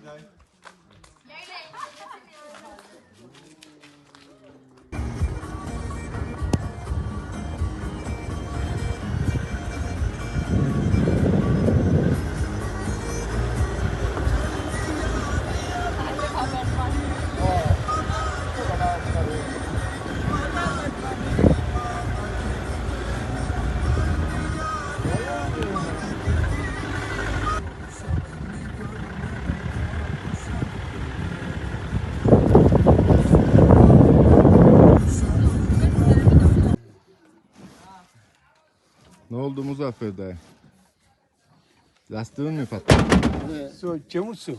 day. Oldu Muzaffer dayı? Lastiğin mi patladı? Su, çamur su.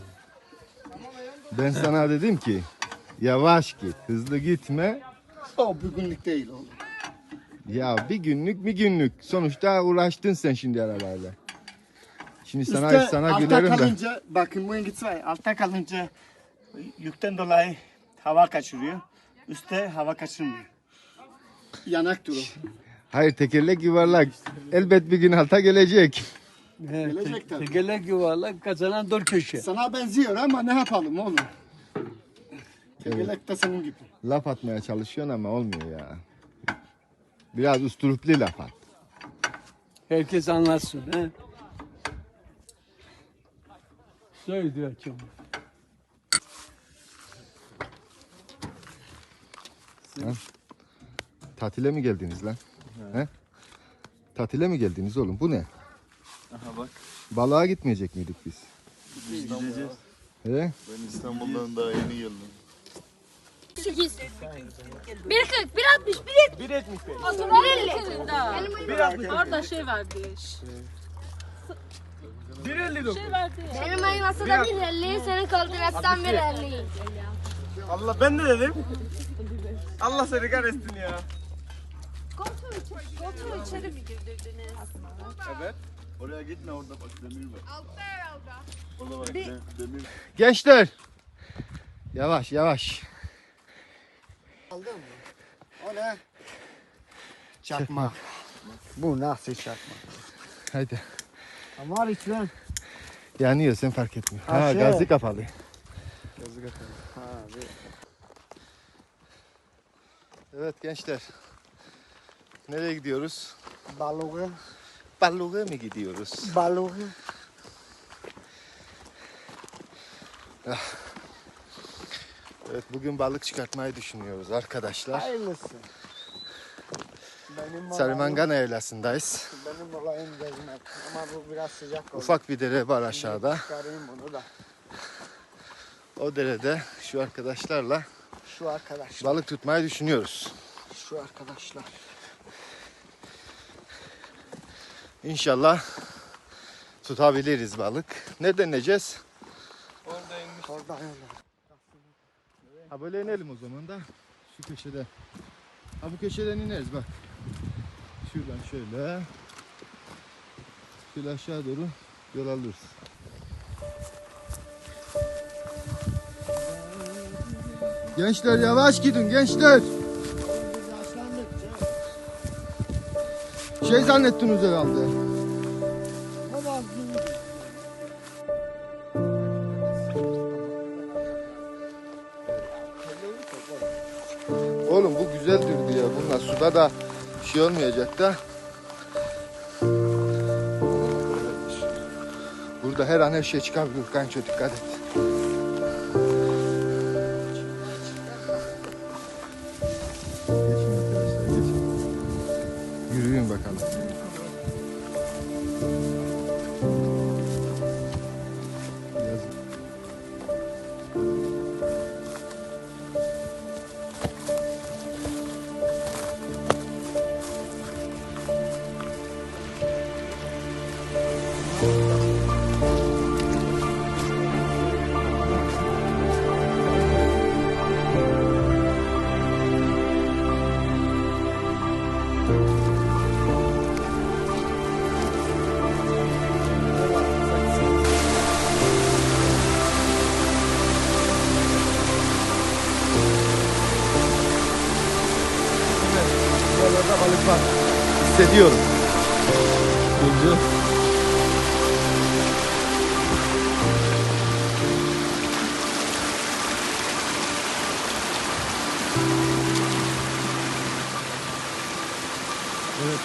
Ben sana dedim ki yavaş git, hızlı gitme. O bugünlük değil oğlum. Ya bir günlük bir günlük. Sonuçta uğraştın sen şimdi arabayla. Şimdi sana Üstte sana altta gülerim de. kalınca, bakın bu İngiliz var ya, altta kalınca yükten dolayı hava kaçırıyor. Üstte hava kaçırmıyor. Yanak durur. Hayır tekerlek yuvarlak. Elbet bir gün alta gelecek. Gelecek tabii. Tekerlek yuvarlak kazanan dört köşe. Sana benziyor ama ne yapalım oğlum? Tekelek de senin gibi. Laf atmaya çalışıyorsun ama olmuyor ya. Biraz usturuplu laf at. Herkes anlatsın. He? Söyle diyor çamur. Tatile mi geldiniz lan? He? Tatile mi geldiniz oğlum? Bu ne? Aha bak. Balığa gitmeyecek miydik biz? Biz gideceğiz. He? Ben İstanbul'dan daha yeni geldim. 8 1.40 1.60 1.70 1.50 Orada şey vardı. Şey vardı. Benim ayım aslında 1.50 senin koordinattan 1.50 Allah ben de dedim. Allah seni kahretsin ya. Koltuğu içeri mi girdirdiniz? Evet. Oraya gitme orada bak demir var. Orada bak de- demir. Gençler. Yavaş yavaş. O ne? Çakma. Bu nasıl çakma? Haydi. Ama lütfen. Yanıyor sen fark etmiyor. Ha, Ha, şey. gazı kapalı. Ha, Evet gençler. Nereye gidiyoruz? balığı, Balığa mı gidiyoruz? balığı. Evet bugün balık çıkartmayı düşünüyoruz arkadaşlar. Hayırlısı. Benim olayım, Sarimangana evlasındayız. benim olayım gezmek. Ama bu biraz sıcak oldu. Ufak bir dere var aşağıda. Çıkarayım bunu da. O derede şu arkadaşlarla Şu arkadaşlar. balık tutmayı düşünüyoruz. Şu arkadaşlar. İnşallah tutabiliriz balık. Ne deneyeceğiz? Orada öyle. Ha böyle inelim o zaman da şu köşede. Ha bu köşeden ineriz bak. Şuradan şöyle. Şöyle aşağı doğru yol alırız. Gençler yavaş gidin gençler. Şey zannettiniz herhalde. Oğlum bu güzel durdu ya. Bunlar suda da şey olmayacak da. Burada her an her şey çıkabilir. Kanka dikkat et.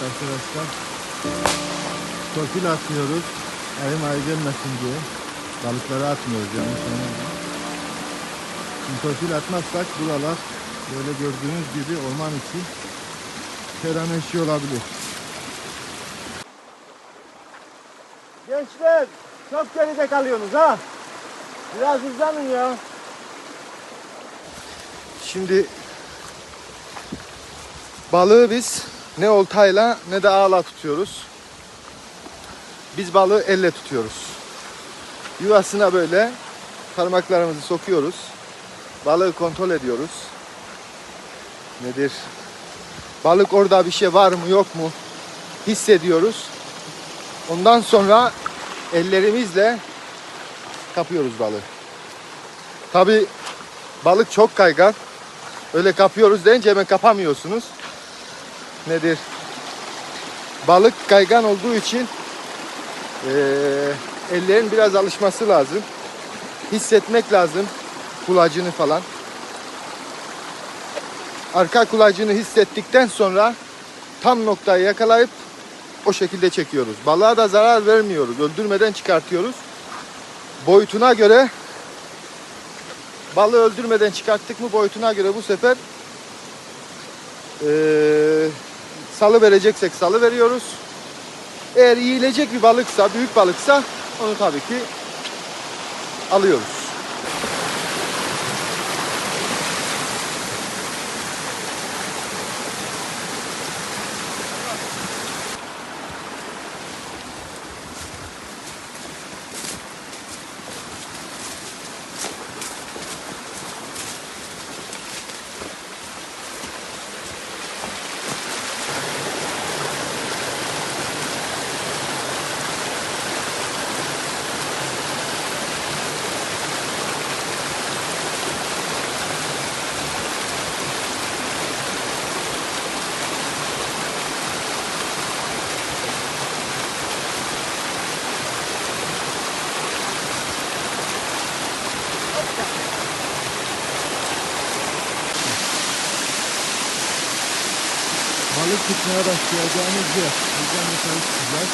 Arkadaşlar. Torpil atmıyoruz. Ayım ayı gelmesin diye. Balıkları atmıyoruz yanlış anlamayın. Şimdi torpil atmazsak buralar böyle gördüğünüz gibi orman içi her an eşiği olabilir. Gençler çok geride kalıyorsunuz ha. Biraz hızlanın ya. Şimdi balığı biz ne oltayla ne de ağla tutuyoruz. Biz balığı elle tutuyoruz. Yuvasına böyle parmaklarımızı sokuyoruz. Balığı kontrol ediyoruz. Nedir? Balık orada bir şey var mı yok mu hissediyoruz. Ondan sonra ellerimizle kapıyoruz balığı. Tabi balık çok kaygan. Öyle kapıyoruz deyince hemen kapamıyorsunuz. Nedir? Balık kaygan olduğu için eee, ellerin biraz alışması lazım. Hissetmek lazım kulacını falan. Arka kulacını hissettikten sonra tam noktayı yakalayıp o şekilde çekiyoruz. Balığa da zarar vermiyoruz. Öldürmeden çıkartıyoruz. Boyutuna göre balığı öldürmeden çıkarttık mı boyutuna göre bu sefer eee salı vereceksek salı veriyoruz. Eğer yiyilecek bir balıksa, büyük balıksa onu tabii ki alıyoruz. Tutmaya başlayacağımız yer. Buradan yukarı çıkacağız.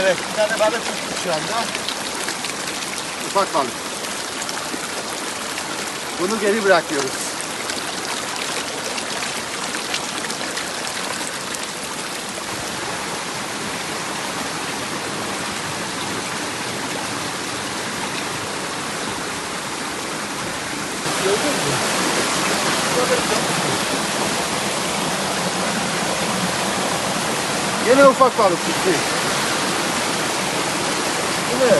Evet, bir tane balık tuttuk şu anda. Ufak balık. Bunu geri bırakıyoruz. Gördün mü? Yine ufak balık tuttu. Değil mi?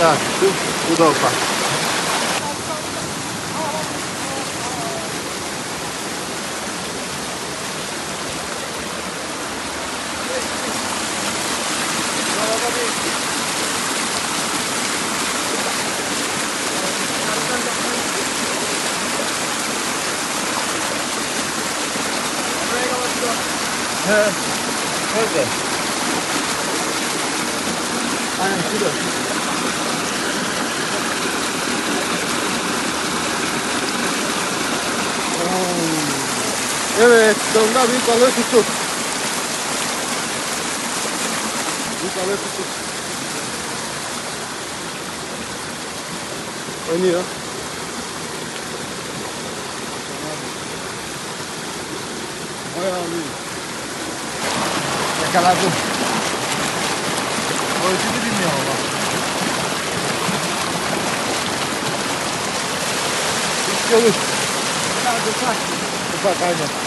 Daha tuttu. Bu da ufak. Nerede? Aynen şurada. Evet, sonunda büyük balığı tuttuk. Büyük balığı tuttuk. Oynuyor. Bayağı büyük. Yakaladım. Ölçümü bilmiyor ama. Hiç olur. Ufak.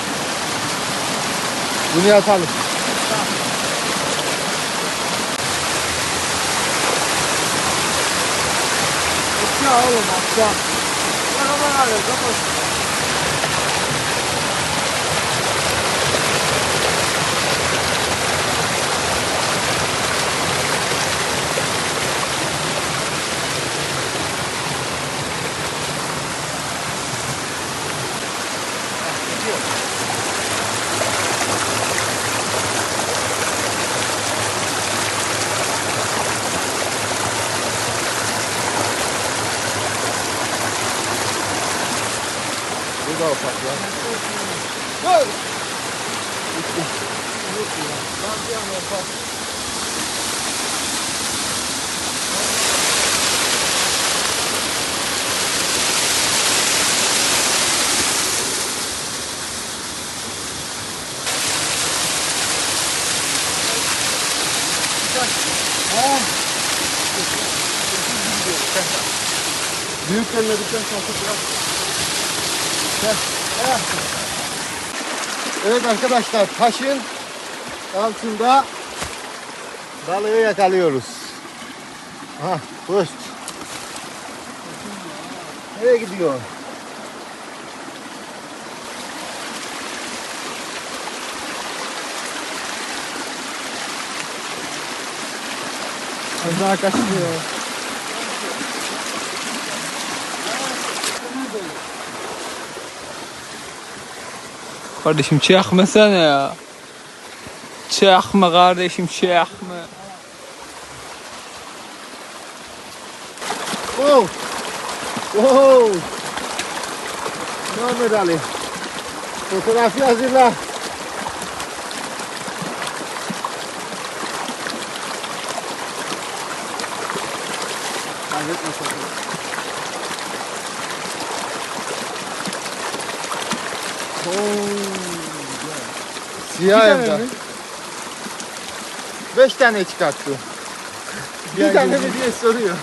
Ufak aynen. Bunu yatalım. Ya oğlum akşam. Bana bana ver kapat. yapak ya. Büyük demledikten sonra biraz Evet arkadaşlar taşın altında balığı yakalıyoruz. Ha post. Nereye gidiyor? Az daha قردش مشيخ مثلا يا ما قردش مشيخ ما اوه اوه نعم دالي فوتوغرافيا Siyah evde. Beş tane çıkarttı. Bir tane mi diye soruyor.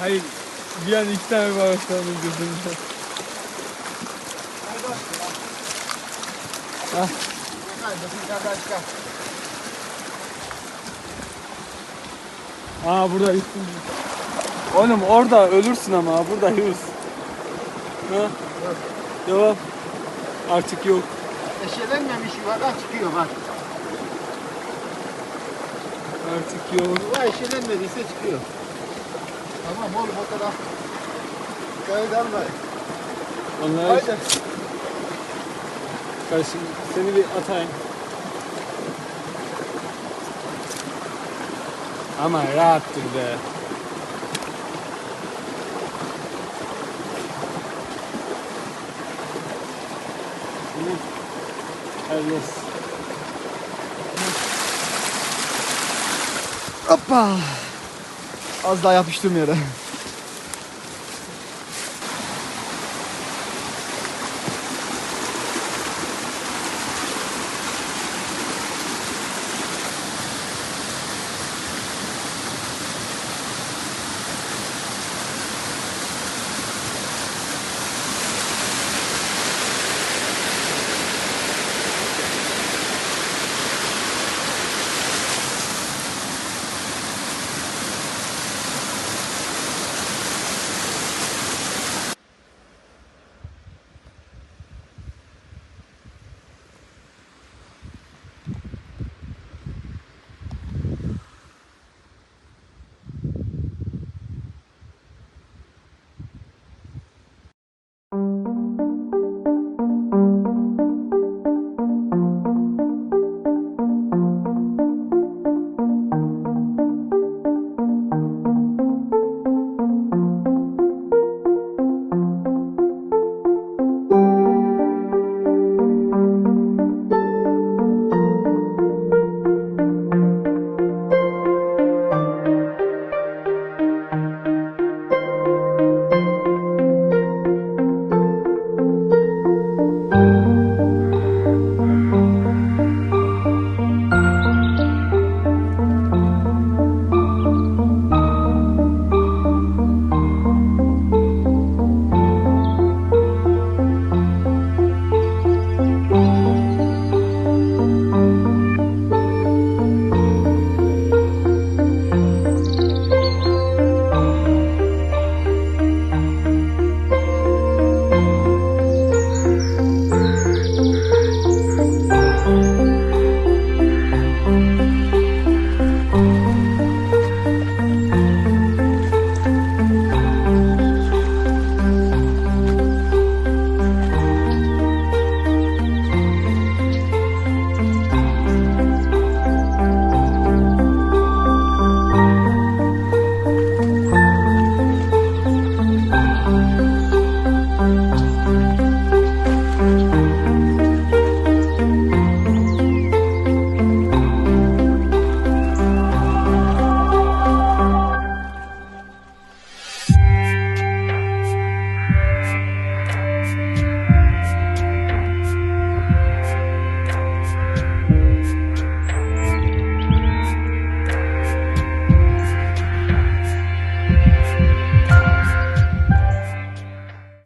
Hayır. Bir an iki tane sandım gözümde. Aa burada üstün. Oğlum orada ölürsün ama buradayız. Ha? Devam. Artık yok. Eşelenmemiş yuvadan çıkıyor bak. Artık yok. Yuva eşelenmediyse çıkıyor. Tamam oğlum o kadar. Kayıt almayın. Onlar Haydi. kardeşim seni bir atayım. Ama rahattır be. Evet. Hoppa. Az daha yapıştım.